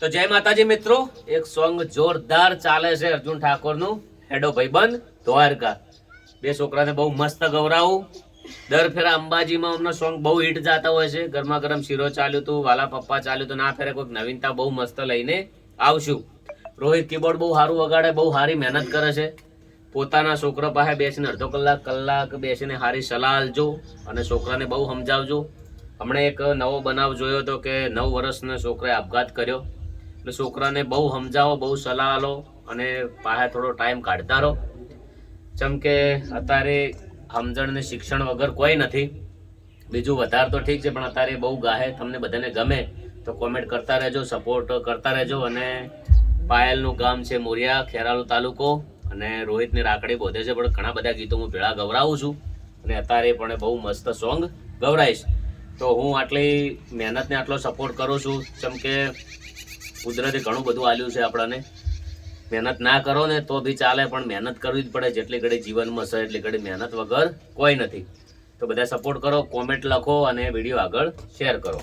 તો જય માતાજી મિત્રો, એક સોંગ જોરદાર ચાલે છે અર્જુન ઠાકોરનું. હેડો ભાઈબંધ, દ્વારકા. બે છોકરાને બહુ મસ્ત ગવરાવું દર ફેરા અંબાજીમાં અમને સોંગ બહુ હિટ જતા હોય છે. ગરમા ગરમ શીરો ચાલ્યું હતું વાલા પપ્પા ચાલ્યું હતું ના ફેરે કોઈક નવીનતા બહુ મસ્ત લઈને આવશું. રોહિત કીબોર્ડ બહુ સારું વગાડે, બહુ સારી મહેનત કરે છે. પોતાના છોકરા પાસે બેસીને અડધો કલાક કલાક બેસીને સારી સલાહ આલજો અને છોકરાને બહુ સમજાવજો. હમણાં એક નવો બનાવ જોયો હતો કે નવ વર્ષના છોકરાએ આપઘાત કર્યો. એટલે છોકરાને બહુ સમજાવો, બહુ સલાહ આલો અને પાસે થોડો ટાઈમ કાઢતા રહો. જેમ કે અત્યારે સમજણ ને શિક્ષણ વગર કોઈ નથી. બીજું વધારે તો ઠીક છે, પણ અત્યારે બહુ ગાહે, તમને બધાને ગમે તો કોમેન્ટ કરતા રહેજો સપોર્ટ કરતા રહેજો અને પાયલનું ગામ છે મોરિયા, ખેરાલુ તાલુકો અને રોહિતની રાખડી બોધે છે, પણ ઘણા બધા ગીતો હું ભેળા ગવરાવું છું અને અત્યારે પણ બહુ મસ્ત સોંગ ગવરાઈશ. તો હું આટલી મહેનતને આટલો સપોર્ટ કરું છું. જેમ કે કુદરતે ઘણું બધું આલ્યું છે આપણને. મહેનત ના કરો ને તો બી ચાલે, પણ મહેનત કરવી જ પડે. જેટલી ઘડી જીવનમાં છે એટલી ઘડી મહેનત વગર કોઈ નથી. તો બધા સપોર્ટ કરો કોમેન્ટ લખો અને વીડિયો આગળ શેર કરો.